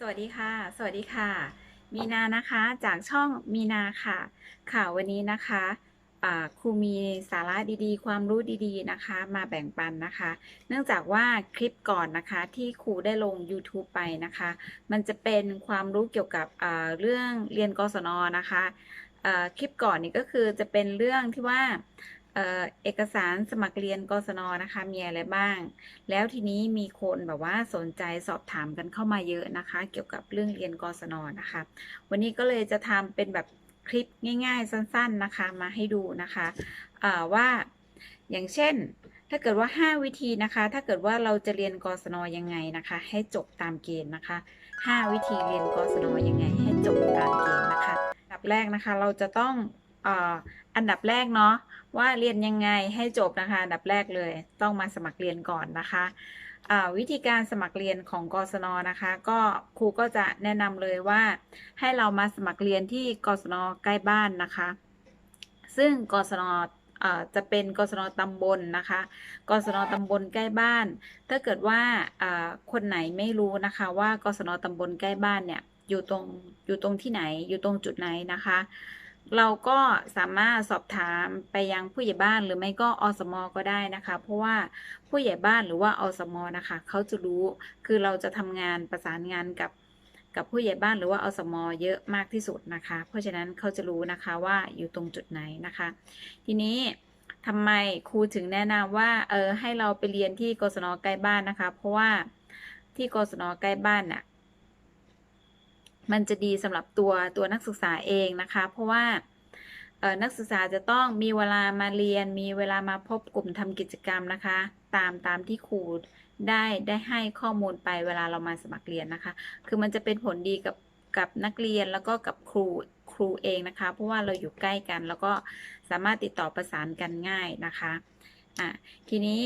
สวัสดีค่ะ สวัสดีค่ะ มีนานะคะจากช่องมีนาค่ะ ค่ะวันนี้นะคะครูมีสาระดีๆ ความรู้ดีๆนะคะ มาแบ่งปันนะคะ เนื่องจากว่าคลิปก่อนนะคะที่ครูได้ลง YouTube ไปนะคะ มันจะเป็นความรู้เกี่ยวกับเรื่องเรียนกศนนะคะคลิปก่อนนี่ก็คือจะเป็นเรื่องที่ว่า เอกสารสมัครเรียนกศนนะคะ มีอะไรบ้าง แล้วทีนี้มีคนแบบว่าสนใจสอบถามกันเข้ามาเยอะนะคะ เกี่ยวกับเรื่องเรียนกศนนะคะ วันนี้ก็เลยจะทำเป็นแบบคลิปง่าย ๆ สั้น ๆนะคะ มาให้ดูนะคะว่าอย่างเช่น ถ้าเกิดว่า 5 วิธีนะคะ ถ้าเกิดว่าเราจะเรียนกศนยังไงนะคะ ให้จบตามเกณฑ์นะคะ 5 วิธีเรียนกศนยังไง ให้จบตามเกณฑ์นะคะอันดับแรกนะคะเราจะต้อง อันดับแรกเนาะว่าเรียนยังไงให้จบนะคะ อันดับแรกเลยต้องมาสมัครเรียนก่อนนะคะวิธีการสมัครเรียนของกศนนะคะ ก็ครูก็จะแนะนำเลยว่า ให้เรามาสมัครเรียนที่กศนใกล้บ้านนะคะ ซึ่งกศนจะเป็นกศนตำบลนะคะ กศนตำบลใกล้บ้าน ถ้าเกิดว่าอ่าคนไหนไม่รู้นะคะว่ากศนตำบลใกล้บ้านเนี่ยอยู่ตรงอยู่ตรงที่ไหนอยู่ตรงจุดไหนนะคะ เราก็สามารถสอบถามไปยังผู้ใหญ่บ้านหรือไม่ก็อสมก็ได้นะคะ เพราะว่าผู้ใหญ่บ้านหรือว่าอสมนะคะเขาจะรู้คือเราจะทำงานประสานงานกับกับผู้ใหญ่บ้านหรือว่าอสมเยอะมากที่สุดนะคะ เพราะฉะนั้นเขาจะรู้นะคะว่าอยู่ตรงจุดไหนนะคะ ทีนี้ทำไมครูถึงแนะนำว่าเออให้เราไปเรียนที่กศนใกล้บ้านนะคะ เพราะว่าที่กศนใกล้บ้านน่ะ มันจะดีสำหรับตัวตัวนักศึกษาเองนะคะ เพราะว่านักศึกษาจะต้องมีเวลามาเรียน มีเวลามาพบกลุ่มทำกิจกรรมนะคะ ตามตามที่ครูได้ได้ให้ข้อมูลไปเวลาเรามาสมัครเรียนนะคะ คือมันจะเป็นผลดีกับกับนักเรียนแล้วก็กับครูครูเองนะคะ เพราะว่าเราอยู่ใกล้กันแล้วก็สามารถติดต่อประสานกันง่ายนะคะอะทีนี้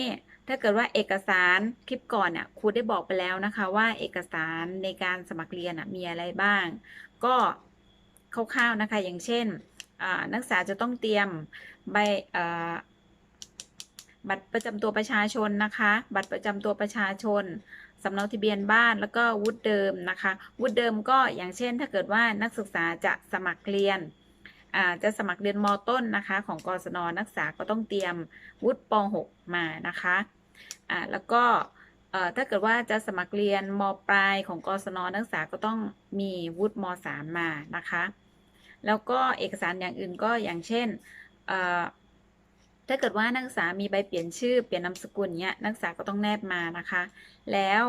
ถ้าเกิดว่าเอกสารคลิปก่อนเนี่ยครูได้บอกไปแล้วนะคะว่าเอกสารในการสมัครเรียนมีอะไรบ้าง ก็คร่าวๆนะคะ อย่างเช่นนักศึกษาจะต้องเตรียมใบบัตรประจำตัวประชาชนนะคะ บัตรประจำตัวประชาชนสำเนาทะเบียนบ้านแล้วก็วุฒิเดิมนะคะ วุฒิเดิมก็อย่างเช่น ถ้าเกิดว่านักศึกษาจะสมัครเรียนจะสมัครเรียนมต้นนะคะ ของกศนนักศึกษาก็ต้องเตรียมวุฒิป .6 มานะคะ อ่าแล้วก็ถ้าเกิดว่าจะสมัครเรียนมปลายของกศนนักศึกษาก็ต้องมีวุฒิม .3 มมานะคะ แล้วก็เอกสารอย่างอื่นก็อย่างเช่น ถ้าเกิดว่านักศึกษามีใบเปลี่ยนชื่อเปลี่ยนนามสกุลเนี้ยนักศึกษาก็ต้องแนบมานะคะ แล้ว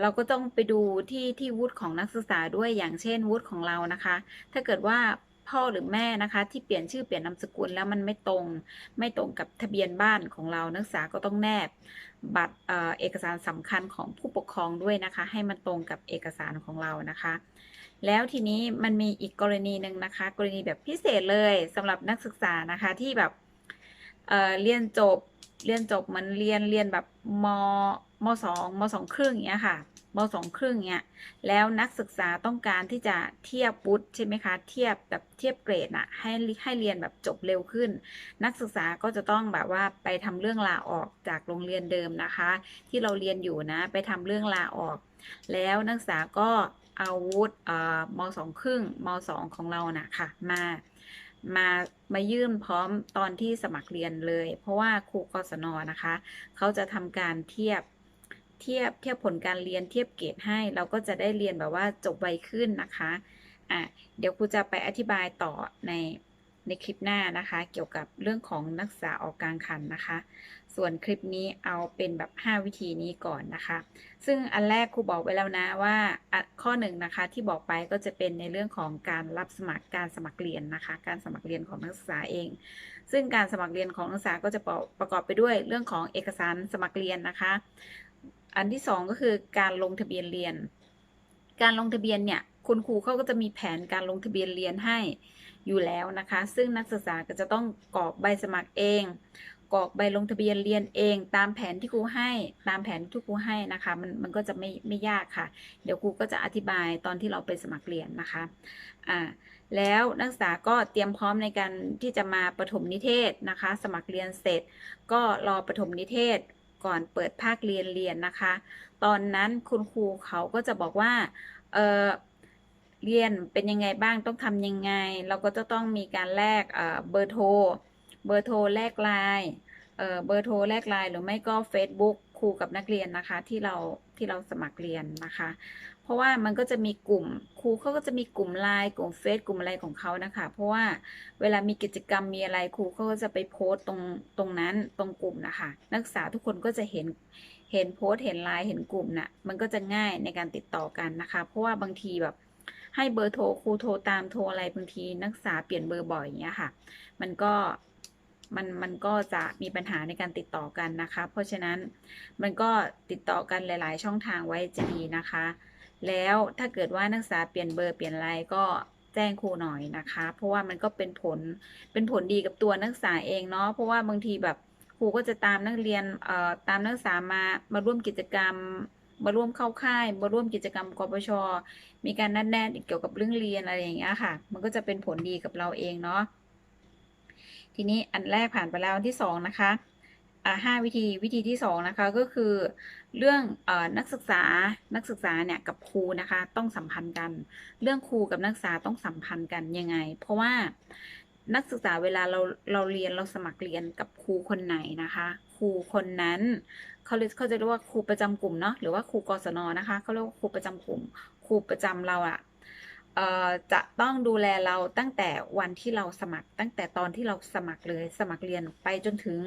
เราก็ต้องไปดูที่ที่วุฒิของนักศึกษาด้วยอย่างเช่นวุฒิของเรานะคะ ถ้าเกิดว่า พ่อหรือแม่นะคะ ที่เปลี่ยนชื่อเปลี่ยนนามสกุลแล้วมันไม่ตรง ไม่ตรงกับทะเบียนบ้านของเรานักศึกษาก็ต้องแนบ บัตรเอกสารสำคัญของผู้ปกครองด้วยนะคะ ให้มันตรงกับเอกสารของเรานะคะ แล้วทีนี้มันมีอีกกรณีหนึ่งนะคะ กรณีแบบพิเศษเลยสำหรับนักศึกษานะคะที่แบบเเรียนจบเรียนจบเหมันเรียนเรียนแบบมมสองมสองครึ่งอย่างเงี้ยค่ะ มสองครึ่งเงี้ยแล้วนักศึกษาต้องการที่จะเทียบวุฒิใช่ไหมคะเทียบแบบเทียบเกรดน่ะให้ให้เรียนแบบจบเร็วขึ้น นักศึกษาก็จะต้องแบบว่าไปทำเรื่องลาออกจากโรงเรียนเดิมนะคะ ที่เราเรียนอยู่นะไปทำเรื่องลาออก แล้วนักศึกษาก็เอาวุฒิเอ่อมสองครึ่งมสองของเรานะค่ะมามามายื่นพร้อมตอนที่สมัครเรียนเลย เพราะว่าครูกศนนะคะ เขาจะทำการเทียบ เทียบเทียบผลการเรียนเทียบเกรดให้ เราก็จะได้เรียนแบบว่าจบไวขึ้นนะคะอะเดี๋ยวครูจะไปอธิบายต่อในในคลิปหน้านะคะ เกี่ยวกับเรื่องของนักศึกษาออกกลางคันนะคะ ส่วนคลิปนี้เอาเป็นแบบ 5 วิธีนี้ก่อนนะคะ ซึ่งอันแรกครูบอกไว้แล้วนะว่าข้อหนึ่งนะคะที่บอกไปก็จะเป็นในเรื่องของการรับสมัครการสมัครเรียนนะคะ การสมัครเรียนของนักศึกษาเอง ซึ่งการสมัครเรียนของนักศึกษาก็จะประประกอบไปด้วยเรื่องของเอกสารสมัครเรียนนะคะ อันที่สองก็คือการลงทะเบียนเรียน การลงทะเบียนเนี่ยคุณครูเขาก็จะมีแผนการลงทะเบียนเรียนให้อยู่แล้วนะคะ ซึ่งนักศึกษาก็จะต้องกรอกใบสมัครเองกรอกใบลงทะเบียนเรียนเอง ตามแผนที่ครูให้ ตามแผนที่ครูให้นะคะ มันมันก็จะไม่ไม่ยากค่ะ เดี๋ยวครูก็จะอธิบายตอนที่เราไปสมัครเรียนนะคะอ่าแล้วนักศึกษาก็เตรียมพร้อมในการที่จะมาประถมนิเทศนะคะ สมัครเรียนเสร็จ ก็รอประถมนิเทศ ก่อนเปิดภาคเรียนเรียนนะคะ ตอนนั้นคุณครูเขาก็จะบอกว่า เออเรียนเป็นยังไงบ้างต้องทำยังไง เราก็จะต้องมีการแลกเเบอร์โทรเบอร์โทรแลกไลน์ เบอร์โทรแลกไลน์หรือไม่ก็ Facebook ครูกับนักเรียนนะคะ ที่เราที่เราสมัครเรียนนะคะ เพราะว่ามันก็จะมีกลุ่มครูเขาก็จะมีกลุ่มไลน์กลุ่มเฟซกลุ่มอะไรของเขานะคะ เพราะว่าเวลามีกิจกรรมมีอะไรครูเขาก็จะไปโพสต์ตรงตรงนั้นตรงกลุ่มนะคะ นักศึกษาทุกคนก็จะเห็นเห็นโพสต์เห็นไลน์เห็นกลุ่มน่ะมันก็จะง่ายในการติดต่อกันนะคะ เพราะว่าบางทีแบบให้เบอร์โทรครูโทรตามโทรอะไรบางทีนักศึกษาเปลี่ยนเบอร์บ่อยอย่างเงี้ยค่ะ มันก็ มันมันก็จะมีปัญหาในการติดต่อกันนะคะ เพราะฉะนั้นมันก็ติดต่อกันหลาย ๆ ช่องทางไว้จะดีนะคะ แล้วถ้าเกิดว่านักศึกษาเปลี่ยนเบอร์เปลี่ยนอะไรก็แจ้งครูหน่อยนะคะ เพราะว่ามันก็เป็นผลเป็นผลดีกับตัวนักศึกษาเองเนาะเพราะว่าบางทีแบบครูก็จะตามนักเรียนเอ่อตามนักศึกษามามาร่วมกิจกรรมมาร่วมเข้าค่ายมาร่วมกิจกรรมกปช มีการนัดแนะเกี่ยวกับเรื่องเรียนอะไรอย่างเงี้ยค่ะ มันก็จะเป็นผลดีกับเราเองเนาะ ทีนี้อันแรกผ่านไปแล้วอันที่สองนะคะห้าวิธีวิธีที่สองนะคะก็คือเรื่องอนักศึกษานักศึกษาเนี่ยกับครูนะคะต้องสัมพันธ์กัน เรื่องครูกับนักศึกษาต้องสัมพันธ์กันยังไง เพราะว่านักศึกษาเวลาเราเราเรียนเราสมัครเรียนกับครูคนไหนนะคะครูคนนั้นเขาเรียกเขาจะเรียกว่าครูประจำกลุ่มเนาะหรือว่าครูกศนนะคะเขาเรียกว่าครูประจำกลุ่ม ครูประจำเราอะ จะต้องดูแลเราตั้งแต่วันที่เราสมัคร ตั้งแต่ตอนที่เราสมัครเลยสมัครเรียนไปจนถึง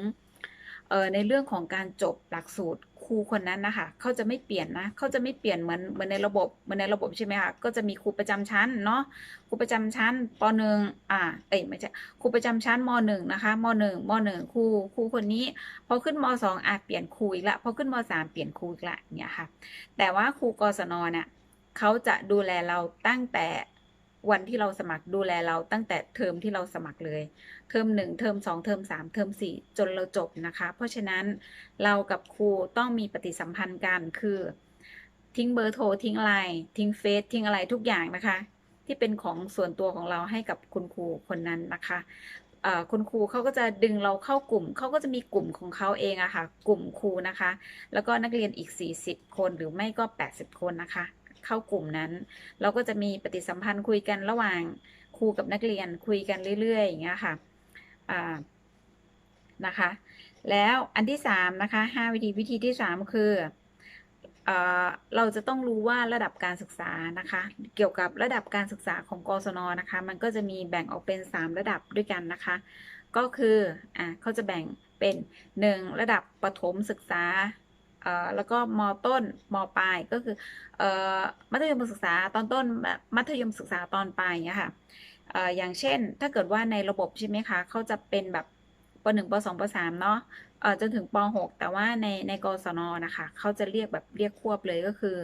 ในเรื่องของการจบหลักสูตรครูคนนั้นนะคะเขาจะไม่เปลี่ยนนะเขาจะไม่เปลี่ยนเหมือนเหมือนในระบบเหมือนในระบบใช่ไหมคะก็จะมีครูประจำชั้นเนาะครูประจำชั้นปหนึ่งอ่าเอ้ยไม่ใช่ครูประจำชั้นมหนึ่งนะคะมหนึ่งมหนึ่งครูครูคนนี้พอขึ้นมสองอะเปลี่ยนครูอีกละพอขึ้นมสามเปลี่ยนครูอีกละเนี่ยค่ะแต่ว่าครูกศนเนี่ย เขาจะดูแลเราตั้งแต่วันที่เราสมัครดูแลเราตั้งแต่เทอมที่เราสมัครเลย เทอมหนึ่งเทอมสองเทอมสามเทอมสี่จนเราจบนะคะ เพราะฉะนั้นเรากับครูต้องมีปฏิสัมพันธ์กันคือ ทิ้งเบอร์โทรทิ้งไลน์ทิ้งเฟซทิ้งอะไรทุกอย่างนะคะ ที่เป็นของส่วนตัวของเราให้กับคุณครูคนนั้นนะคะคุณครูเขาก็จะดึงเราเข้ากลุ่ม เขาก็จะมีกลุ่มของเขาเองอะค่ะ กลุ่มครูนะคะ แล้วก็นักเรียนอีก 40 คนหรือไม่ก็ 80 คนนะคะ เข้ากลุ่มนั้น เราก็จะมีปฏิสัมพันธ์คุยกันระหว่างครูกับนักเรียนคุยกันเรื่อยๆอย่างเงี้ยค่ะนะคะ แล้วอันที่สามนะคะห้าวิธีวิธีที่สามคือเอเราจะต้องรู้ว่าระดับการศึกษานะคะ เกี่ยวกับระดับการศึกษาของกศนนะคะ มันก็จะมีแบ่งออกเป็นสามระดับด้วยกันนะคะ ก็คืออ่าเขาจะแบ่งเป็นหนึ่งระดับประถมศึกษา แล้วก็มต้นมปลายก็คือมัธยมศึกษาตอนต้นมัธยมศึกษาตอนปลายเงี้ยค่ะอย่างเช่น ถ้าเกิดว่าในระบบใช่ไหมคะเขาจะเป็นแบบปหนึ่งปสองปสามเนาะจนถึงปหกแต่ว่าในในกศนนะคะเขาจะเรียกแบบเรียกควบเลยก็คือ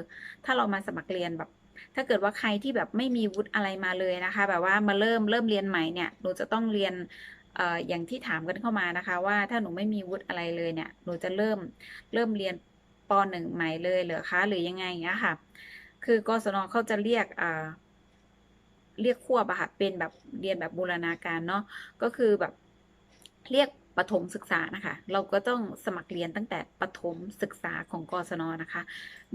ถ้าเรามาสมัครเรียนแบบ ถ้าเกิดว่าใครที่แบบไม่มีวุฒิอะไรมาเลยนะคะ แบบว่ามาเริ่มเริ่มเรียนใหม่เนี่ยหนูจะต้องเรียน อย่างที่ถามกันเข้ามานะคะว่าถ้าหนูไม่มีวุฒิอะไรเลยเนี่ย หนูจะเริ่มเริ่มเรียนปหนึ่งใหม่เลยเหรอคะหรือยังไงอย่างเงี้ยค่ะ คือกศนเขาจะเรียกเรียกควบอะค่ะเป็นแบบเรียนแบบบูรณาการเนาะก็คือแบบเรียกประถมศึกษานะคะ เราก็ต้องสมัครเรียนตั้งแต่ประถมศึกษาของกศนนะคะ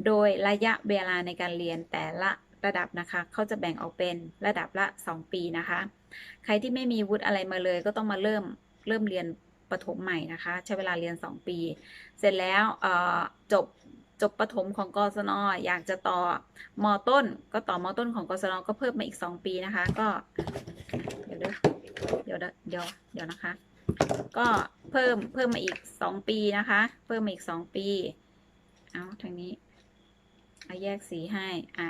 โดยระยะเวลาในการเรียนแต่ละ ระดับนะคะ เขาจะแบ่งออกเป็นระดับละ 2 ปีนะคะ ใครที่ไม่มีวุฒิอะไรมาเลยก็ต้องมาเริ่มเริ่มเรียนประถมใหม่นะคะ ใช้เวลาเรียน 2 ปี เสร็จแล้วจบจบประถมของกศนอยากจะต่อมต้น ก็ต่อมต้นของกศนก็เพิ่มมาอีก 2 ปีนะคะ ก็เดี๋ยวเดี๋ยวเดี๋ยวเดี๋ยวนะคะ ก็เพิ่มเพิ่มมาอีก 2 ปีนะคะ เพิ่มมาอีก 2 ปี เอาทางนี้เอาแยกสีให้อะ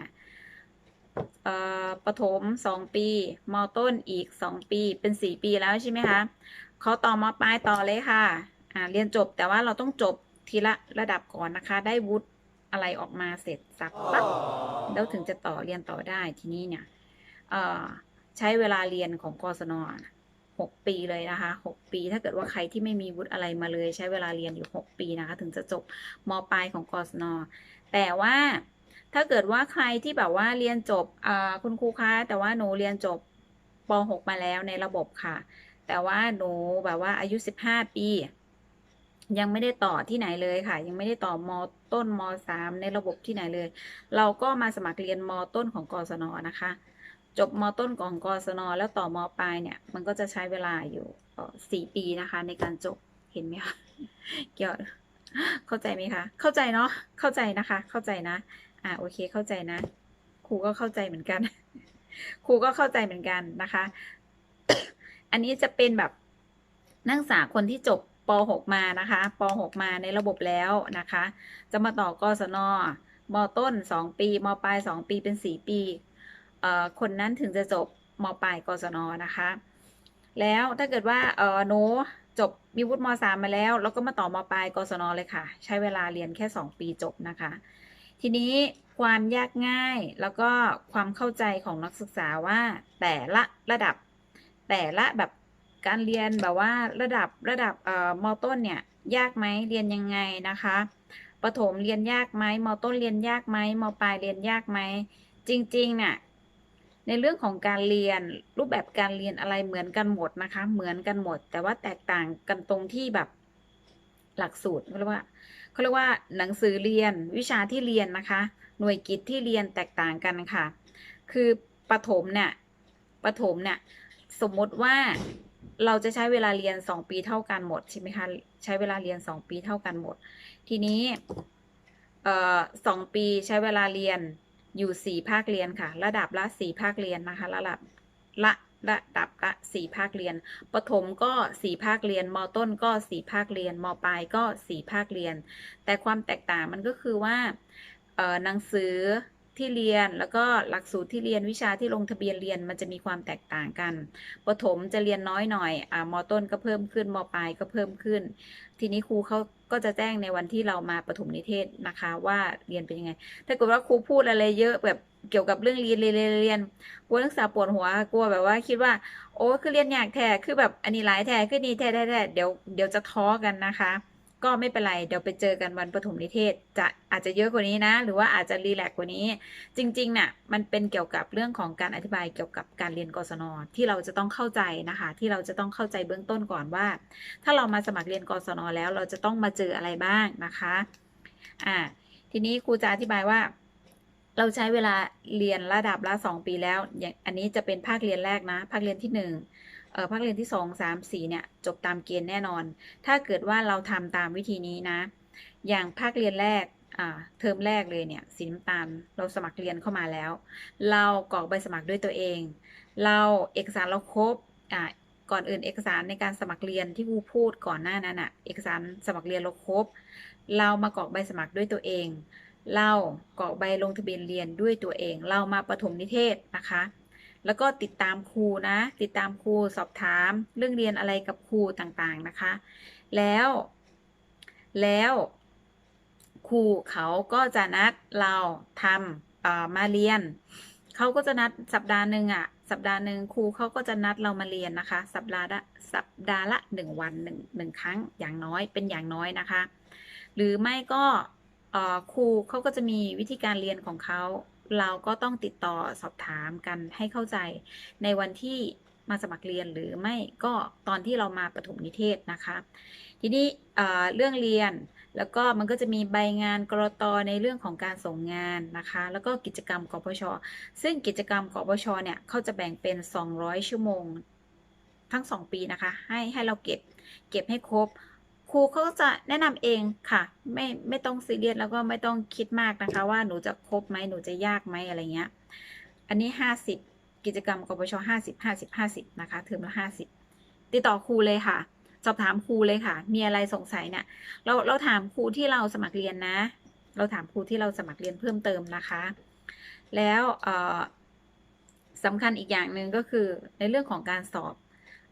ประถม2ปี มต้นอีก2ปี เป็น4ปีแล้วใช่ไหมคะเขาต่อมปลายต่อเลยค่ะอ่าเรียนจบแต่ว่าเราต้องจบทีละระดับก่อนนะคะ ได้วุฒิอะไรออกมาเสร็จสับปั๊บแล้วถึงจะต่อเรียนต่อได้ทีนี้เนี่ยใช้เวลาเรียนของกศนหกปีเลยนะคะหกปี ถ้าเกิดว่าใครที่ไม่มีวุฒิอะไรมาเลย ใช้เวลาเรียนอยู่หกปีนะคะ ถึงจะจบมปลายของกศนแต่ว่า ถ้าเกิดว่าใครที่แบบว่าเรียนจบคุณครูคะแต่ว่าหนูเรียนจบป .6 มาแล้วในระบบค่ะ แต่ว่าหนูแบบว่าอายุ 15 ปี ยังไม่ได้ต่อที่ไหนเลยค่ะ ยังไม่ได้ต่อมต้นมสามในระบบที่ไหนเลย เราก็มาสมัครเรียนม ต้นของกศนนะคะ จบม ต้นของกศนแล้วต่อมปลายเนี่ยมันก็จะใช้เวลาอยู่เอ่อสี่ปีนะคะ ในการจบเห็นไหมคะเกี่ยวเข้าใจไหมคะ เข้าใจเนาะเข้าใจนะคะ เข้าใจนะ อ่าโอเคเข้าใจนะ ครูก็เข้าใจเหมือนกัน ครูก็เข้าใจเหมือนกันนะคะ อันนี้จะเป็นแบบนักศึกษาคนที่จบป .6 มานะคะป .6 มาในระบบแล้วนะคะ จะมาต่อกศนมต้น 2 ปีมปลาย 2 ปีเป็น 4 ปีเอ่อคนนั้นถึงจะจบมปลายกศนนะคะ แล้วถ้าเกิดว่าเออหนูจบมีวุฒิม .3 มาแล้ว แล้วก็มาต่อมปลายกศนเลยค่ะ ใช้เวลาเรียนแค่ 2 ปีจบนะคะ ทีนี้ความยากง่ายแล้วก็ความเข้าใจของนักศึกษาว่าแต่ละระดับ แต่ละแบบการเรียนแบบว่าระดับระดับเอ่อมต้นเนี่ยยากไหมเรียนยังไงนะคะประถมเรียนยากไหมมต้นเรียนยากไหมมปลายเรียนยากไหมจริงๆเนี่ยในเรื่องของการเรียนรูปแบบการเรียนอะไรเหมือนกันหมดนะคะ เหมือนกันหมด แต่ว่าแตกต่างกันตรงที่แบบหลักสูตรเขาเรียกว่า เขาเรียกว่าหนังสือเรียนวิชาที่เรียนนะคะ หน่วยกิจที่เรียนแตกต่างกันค่ะ คือประถมเนี่ยประถมเนี่ยสมมติว่าเราจะใช้เวลาเรียน 2 ปีเท่ากันหมดใช่ไหมคะใช้เวลาเรียน 2 ปีเท่ากันหมด ทีนี้สองปีใช้เวลาเรียนอยู่ 4 ภาคเรียนค่ะ ระดับละ 4 ภาคเรียนนะคะ ระดับละ ระดับละ4ภาคเรียน ประถมก็4ภาคเรียน มต้นก็4ภาคเรียน มปลายก็4ภาคเรียน แต่ความแตกต่างมันก็คือว่าหนังสือที่เรียนแล้วก็หลักสูตรที่เรียนวิชาที่ลงทะเบียนเรียนมันจะมีความแตกต่างกัน ประถมจะเรียนน้อยหน่อยอ่ามต้นก็เพิ่มขึ้นมปลายก็เพิ่มขึ้น ทีนี้ครูเขาก็จะแจ้งในวันที่เรามาประถมนิเทศนะคะ ว่าเรียนเป็นยังไง ถ้าเกิดว่าครูพูดอะไรเยอะแบบ เกี่ยวกับเรื่องเรียนเรียนเรียนเรียนกลัวนักศึกษาปวดหัวกลัวแบบว่าคิดว่า โอ้คือเรียนยากแท้คือแบบอันนี้หลายแท้คือนี่แท้แท้แท้เดี๋ยวเดี๋ยวจะท้อกันนะคะ ก็ไม่เป็นไรเดี๋ยวไปเจอกันวันประถมนิเทศ จะอาจจะเยอะกว่านี้นะ หรือว่าอาจจะรีแลกซ์กว่านี้ จริงๆน่ะมันเป็นเกี่ยวกับเรื่องของการอธิบายเกี่ยวกับการเรียนกศนที่เราจะต้องเข้าใจนะคะ ที่เราจะต้องเข้าใจเบื้องต้นก่อนว่า ถ้าเรามาสมัครเรียนกศนแล้ว เราจะต้องมาเจออะไรบ้างนะคะอ่าทีนี้ครูจะอธิบายว่า เราใช้เวลาเรียนระดับละสองปีแล้ว อย่างอันนี้จะเป็นภาคเรียนแรกนะ ภาคเรียนที่หนึ่งเอ่อภาคเรียนที่สองสามสี่เนี่ยจบตามเกณฑ์แน่นอน ถ้าเกิดว่าเราทำตามวิธีนี้นะ อย่างภาคเรียนแรกอ่าเทอมแรกเลยเนี่ยสีน้ำตาลเราสมัครเรียนเข้ามาแล้ว เรากรอกใบสมัครด้วยตัวเอง เราเอกสารเราครบอ่าก่อนอื่นเอกสารในการสมัครเรียนที่ครูพูดก่อนหน้านั้นอะเอกสารสมัครเรียนเราครบ เรามากรอกใบสมัครด้วยตัวเอง เรากรอกใบลงทะเบียนเรียนด้วยตัวเอง เรามาประถมนิเทศนะคะ แล้วก็ติดตามครูนะ ติดตามครูสอบถาม เรื่องเรียนอะไรกับครูต่างๆนะคะ แล้ว แล้วครูเขาก็จะนัดเราทำมาเรียน เขาก็จะนัดสัปดาห์หนึ่งอะสัปดาห์หนึ่งครูเขาก็จะนัดเรามาเรียนนะคะ สัปดาห์ละสัปดาห์ละหนึ่งวันหนึ่งหนึ่งครั้งอย่างน้อยเป็นอย่างน้อยนะคะ หรือไม่ก็ ครูเขาก็จะมีวิธีการเรียนของเขา เราก็ต้องติดต่อสอบถามกันให้เข้าใจในวันที่มาสมัครเรียนหรือไม่ก็ตอนที่เรามาประถมนิเทศนะคะ ทีนี้เรื่องเรียนแล้วก็มันก็จะมีใบงานกรตในเรื่องของการส่งงานนะคะ แล้วก็กิจกรรมกปชซึ่งกิจกรรมกปชเนี่ยเขาจะแบ่งเป็น 200 ชั่วโมง ทั้ง 2 ปีนะคะ ให้ให้เราเก็บเก็บให้ครบ ครูเขาจะแนะนำเองค่ะ ไม่ไม่ต้องซีเรียสแล้วก็ไม่ต้องคิดมากนะคะ ว่าหนูจะครบไหมหนูจะยากไหมอะไรเงี้ย อันนี้50กิจกรรมกปช50 50 50นะคะเทอมละ50ติดต่อครูเลยค่ะ สอบถามครูเลยค่ะ มีอะไรสงสัยเนี่ยเราเราถามครูที่เราสมัครเรียนนะ เราถามครูที่เราสมัครเรียนเพิ่มเติมนะคะ แล้วสำคัญอีกอย่างหนึ่งก็คือในเรื่องของการสอบ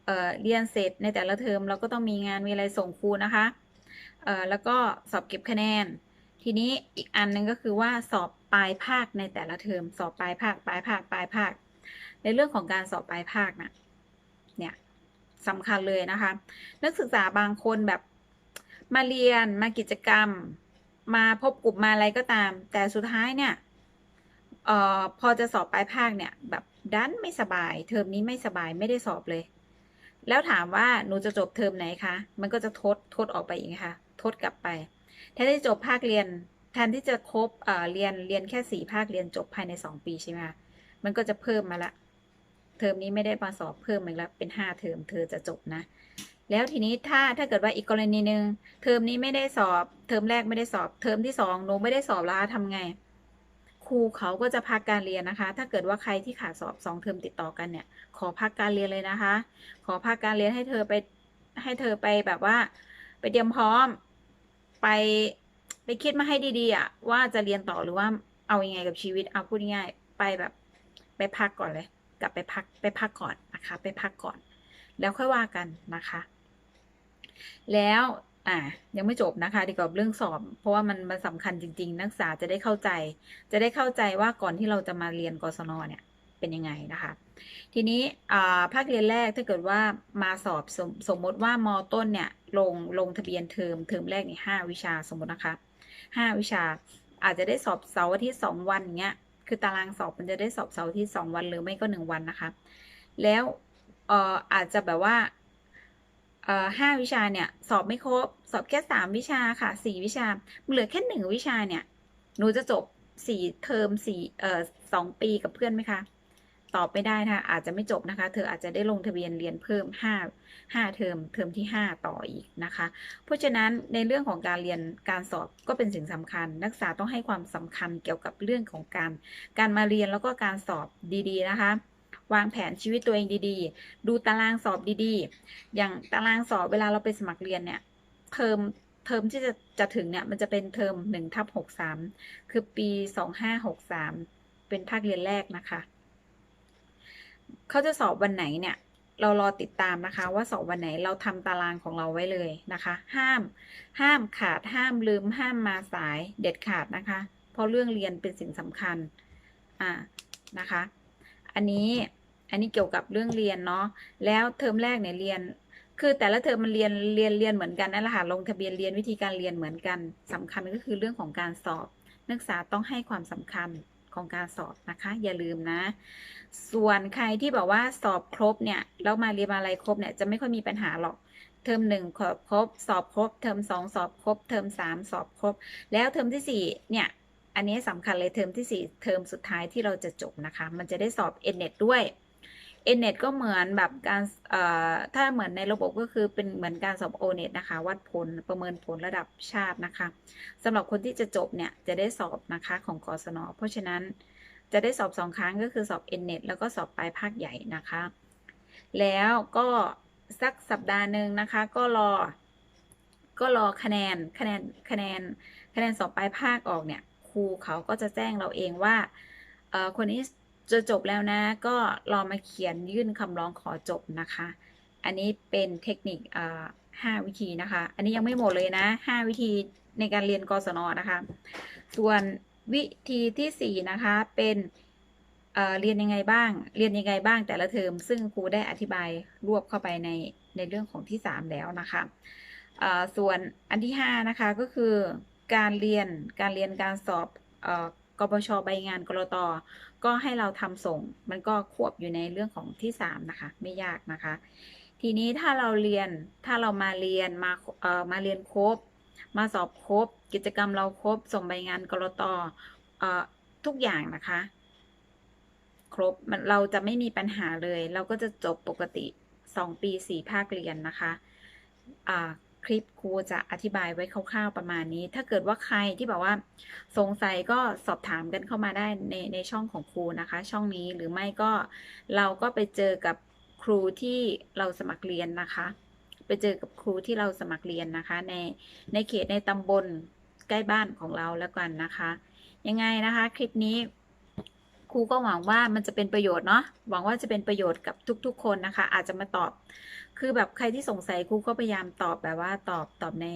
เเรียนเสร็จในแต่ละเทอมเราก็ต้องมีงานมีอะไรส่งครูนะคะแล้วก็สอบเก็บคะแนน ทีนี้อีกอันหนึ่งก็คือว่าสอบปลายภาคในแต่ละเทอม สอบปลายภาคปลายภาคปลายภาค ในเรื่องของการสอบปลายภาคนะเนี่ยสำคัญเลยนะคะ นักศึกษาบางคนแบบมาเรียนมากิจกรรม มาพบกลุ่มมาอะไรก็ตาม แต่สุดท้ายเนี่ยออพอจะสอบปลายภาคเนี่ยแบบดันไม่สบาย เทอมนี้ไม่สบายไม่ได้สอบเลย แล้วถามว่าหนูจะจบเทอมไหนคะ มันก็จะทดทดออกไปอีกค่ะ ทดกลับไป แทนที่จบภาคเรียน แทนที่จะครบเเรียนเรียนแค่สี่ภาคเรียนจบภายในสองปีใช่ไหมคะ มันก็จะเพิ่มมาละ เทอมนี้ไม่ได้มาสอบเพิ่มอีกแล้วเป็นห้าเทอมเธอจะจบนะ แล้วทีนี้ถ้าถ้าเกิดว่าอีกกรณีหนึ่งเทอมนี้ไม่ได้สอบ เทอมแรกไม่ได้สอบ เทอมที่สองหนูไม่ได้สอบแล้วทำไง ครูเขาก็จะพักการเรียนนะคะ ถ้าเกิดว่าใครที่ขาดสอบสองเทอมติดต่อกันเนี่ย ขอพักการเรียนเลยนะคะ ขอพักการเรียนให้เธอไปให้เธอไปแบบว่า ไปเตรียมพร้อมไปไปคิดมาให้ดีๆอะว่าจะเรียนต่อหรือว่าเอาอยังไงกับชีวิตเอาพูดง่ายๆไปแบบไปพักก่อนเลย กลับไปพักไปพักก่อนนะคะ ไปพักก่อน แล้วค่อยว่ากันนะคะ แล้ว อ่ายังไม่จบนะคะดีกว่าเรื่องสอบ เพราะว่ามันมันสำคัญจริง ๆ นักศึกษาจะได้เข้าใจ จะได้เข้าใจว่าก่อนที่เราจะมาเรียนกศนเนี่ยเป็นยังไงนะคะ ทีนี้ภาคเรียนแรกถ้าเกิดว่ามาสอบสมสมมติว่ามต้นเนี่ยลงลงทะเบียนเทอมเทอมแรกนี่ห้าวิชาสมมตินะคะห้าวิชาอาจจะได้สอบเสาร์อาทิตย์สองวันเงี้ยคือตารางสอบมันจะได้สอบเสาร์อาทิตย์สองวันหรือไม่ก็หนึ่งวันนะคะ แล้วอออาจจะแบบว่า ห้าวิชาเนี่ยสอบไม่ครบ สอบแค่สามวิชาค่ะสี่วิชาเหลือแค่หนึ่งวิชาเนี่ยหนูจะจบสี่เทอมสี่เอ่อสองปีกับเพื่อนไหมคะตอบไม่ได้นะคะอาจจะไม่จบนะคะ เธออาจจะได้ลงทะเบียนเรียนเพิ่มห้าห้าเทอมเทอมที่ห้าต่ออีกนะคะ เพราะฉะนั้นในเรื่องของการเรียนการสอบก็เป็นสิ่งสำคัญ นักศึกษาต้องให้ความสำคัญเกี่ยวกับเรื่องของการการมาเรียนแล้วก็การสอบดีๆนะคะ วางแผนชีวิตตัวเองดีๆ ดูตารางสอบดีๆ อย่างตารางสอบเวลาเราไปสมัครเรียนเนี่ยเทอมเทอมที่จะจะถึงเนี่ยมันจะเป็นเทอมหนึ่งทับหกสามคือปีสองห้าหกสามเป็นภาคเรียนแรกนะคะเขาจะสอบวันไหนเนี่ยเรารอติดตามนะคะ ว่าสอบวันไหนเราทำตารางของเราไว้เลยนะคะ ห้าม ห้ามขาดห้ามลืม ห้ามมาสายเด็ดขาดนะคะ เพราะเรื่องเรียนเป็นสิ่งสำคัญ อ่านะคะ อันนี้อันนี้เกี่ยวกับเรื่องเรียนเนาะแล้วเทอมแรกเนี่ยเรียน คือแต่ละเทอมมันเรียนเรียนเรียนเหมือนกันนั่นแหละค่ะลงทะเบียนเรียนวิธีการเรียนเหมือนกันสำคัญก็คือเรื่องของการสอบ นักศึกษาต้องให้ความสำคัญของการสอบนะคะ อย่าลืมนะ ส่วนใครที่บอกว่าสอบครบเนี่ยแล้วมาเรียนอะไรครบเนี่ยจะไม่ค่อยมีปัญหาหรอกเทอมหนึ่งครบสอบครบ เทอมสองสอบครบ เทอมสามสอบครบ แล้วเทอมที่สี่เนี่ย อันนี้สำคัญเลยเทอมที่สี่เทอมสุดท้ายที่เราจะจบนะคะ มันจะได้สอบ n n e t ด้วย n n e t ก็เหมือนแบบการถ้าเหมือนในระบบก็คือเป็นเหมือนการสอบ o n e t นะคะ วัดผลประเมินผลระดับชาตินะคะสำหรับคนที่จะจบเนี่ยจะได้สอบนะคะของกศน เพราะฉะนั้นจะได้สอบสองครั้งก็คือสอบ n n e t แล้วก็สอบปลายภาคใหญ่นะคะ แล้วก็สักสัปดาห์หนึ่งนะคะ ก็รอ ก็รอคะแนนคะแนนคะแนนคะแนนสอบปลายภาคออกเนี่ย รูเขาก็จะแจ้งเราเองว่าเอ่อคนนี้จะจบแล้วนะ ก็รอมาเขียนยื่นคำร้องขอจบนะคะ อันนี้เป็นเทคนิคเอ่อห้าวิธีนะคะ อันนี้ยังไม่หมดเลยนะห้าวิธีในการเรียนกศนนะคะ ส่วนวิธีที่สี่นะคะเป็นเอ่อเรียนยังไงบ้าง เรียนยังไงบ้างแต่ละเทอม ซึ่งครูได้อธิบายรวบเข้าไปในในเรื่องของที่สามแล้วนะคะส่วนอันที่ห้านะคะก็คือ การเรียนการเรียนการสอบเอ่อกปชใบงานกรตก็ให้เราทำส่ง มันก็ควบอยู่ในเรื่องของที่สามนะคะ ไม่ยากนะคะ ทีนี้ถ้าเราเรียนถ้าเรามาเรียนมาเอ่อมาเรียนครบ มาสอบครบ กิจกรรมเราครบ ส่งใบงานกรตเอ่อทุกอย่างนะคะ ครบมันเราจะไม่มีปัญหาเลย เราก็จะจบปกติสองปีสี่ภาคเรียนนะคะอ่า คลิปครูจะอธิบายไว้คร่าวๆประมาณนี้ ถ้าเกิดว่าใครที่แบบว่า สงสัยก็สอบถามกันเข้ามาได้ในในช่องของครูนะคะ ช่องนี้หรือไม่ก็เราก็ไปเจอกับครูที่เราสมัครเรียนนะคะ ไปเจอกับครูที่เราสมัครเรียนนะคะ ในในเขตในตำบลใกล้บ้านของเราแล้วกันนะคะ ยังไงนะคะ คลิปนี้ครูก็หวังว่ามันจะเป็นประโยชน์เนาะหวังว่าจะเป็นประโยชน์กับทุก ๆ คนนะคะ อาจจะมาตอบ คือแบบใครที่สงสัยครูก็พยายามตอบแบบว่าตอบตอบใน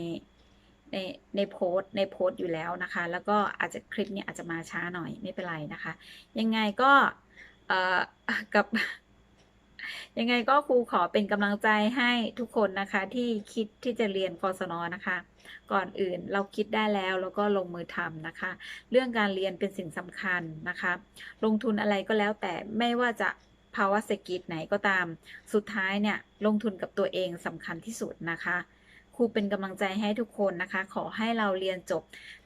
ในในโพสต์ในโพสต์อยู่แล้วนะคะ แล้วก็อาจจะคลิปนี้อาจจะมาช้าหน่อยไม่เป็นไรนะคะ ยังไงก็เอ่อกับ ยังไงก็ครูขอเป็นกำลังใจให้ทุกคนนะคะ ที่คิดที่จะเรียนกศนนะคะ ก่อนอื่นเราคิดได้แล้วแล้วก็ลงมือทำนะคะ เรื่องการเรียนเป็นสิ่งสำคัญนะคะ ลงทุนอะไรก็แล้วแต่ไม่ว่าจะ ภาวะเศรษฐกิจไหนก็ตาม สุดท้ายเนี่ยลงทุนกับตัวเองสำคัญที่สุดนะคะครูเป็นกำลังใจให้ทุกคนนะคะ ขอให้เราเรียนจบ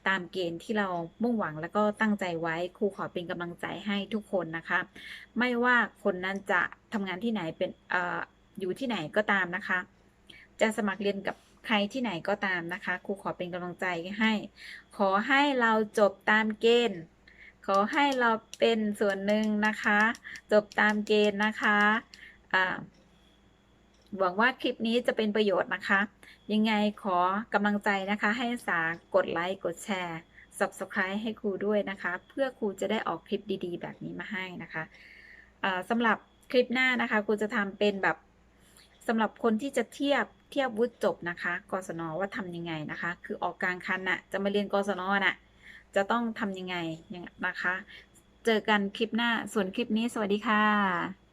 ตามเกณฑ์ที่เรามุ่งหวังแล้วก็ตั้งใจไว้ครูขอเป็นกำลังใจให้ทุกคนนะคะ ไม่ว่าคนนั้นจะทำงานที่ไหนเป็นอออยู่ที่ไหนก็ตามนะคะ จะสมัครเรียนกับใครที่ไหนก็ตามนะคะครูขอเป็นกำลังใจให้ ขอให้เราจบตามเกณฑ์ ขอให้เราเป็นส่วนหนึ่งนะคะ จบตามเกณฑ์นะคะหวังว่าคลิปนี้จะเป็นประโยชน์นะคะ ยังไงขอกำลังใจนะคะ ให้สากดไลค์กดแชร์ subscribe ให้ครูด้วยนะคะ เพื่อครูจะได้ออกคลิปดีๆ แบบนี้มาให้นะคะสำหรับคลิปหน้านะคะครูจะทำเป็นแบบสำหรับคนที่จะเทียบเทียบวุฒิจบนะคะ กศนว่าทำยังไงนะคะ คือออกกลางคันน่ะจะมาเรียนกศนน่ะ จะต้องทำยังไงนะคะ เจอกันคลิปหน้าส่วนคลิปนี้สวัสดีค่ะ